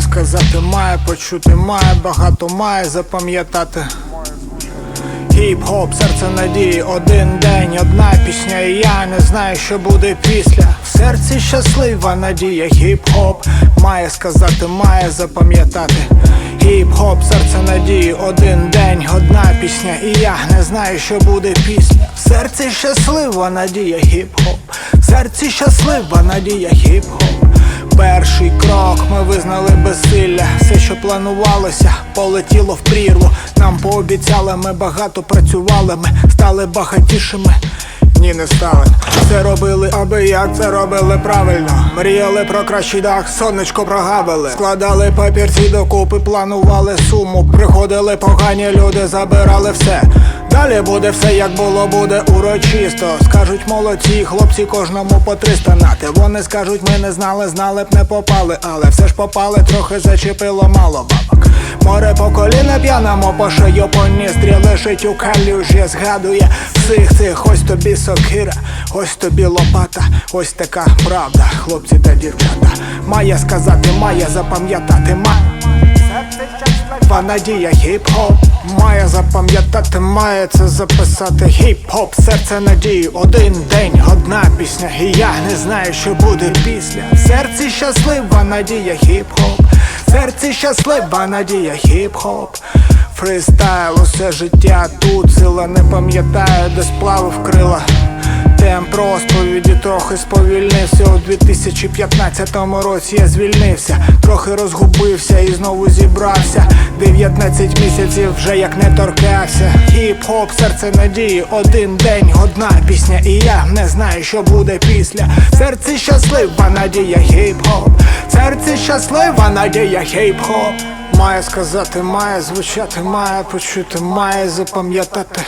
сказати, має почути, має багато, має запам'ятати. Хіп-хоп, серце надії, один день, одна пісня, і я не знаю, що буде після. В серці щаслива надія, хіп-хоп має сказати, має запам'ятати. Хіп-хоп, серце надії, один день, одна пісня, і я не знаю, що буде після. В серці щаслива надія, хіп-хоп, в серці щаслива надія, хіп-хоп. Перший крок ми визнали безсилля. Все, що планувалося, полетіло в прірву. Нам пообіцяли, ми багато працювали, ми стали багатішими. Ні, не стали. Це робили, аби як це робили правильно. Мріяли про кращий дах, сонечко прогавили. Складали папірці докупи, планували суму. Приходили погані люди, забирали все. Далі буде все, як було, буде урочисто. Скажуть молодці, хлопці, кожному по 300 нати. Вони скажуть, ми не знали, знали б не попали, але все ж попали, трохи зачепило мало бабок. Море по коліна п'яному по шию по ністрі лежить у калюжі, згадує всіх цих, ось тобі сокира, ось тобі лопата, ось така правда, хлопці та дівчата. Має сказати, має запам'ятати, має. Надія хіп-хоп має запам'ятати, має це записати хіп-хоп, серце надії, один день, одна пісня, і я не знаю, що буде після. В серці щаслива надія, хіп-хоп, серці щаслива надія, хіп-хоп. Фристайл, усе життя тут сила не пам'ятаю, де сплавив крила. Темп розповіді трохи сповільнився у 2015 році я звільнився, трохи розгубився і знову зібрався. 19 місяців вже як не торкався. Хіп-хоп, серце надії, один день, одна пісня, і я не знаю, що буде після. Серці щаслива надія, хіп-хоп, серці щаслива надія, хейп-хоп Має сказати, має звучати, має почути, має запам'ятати.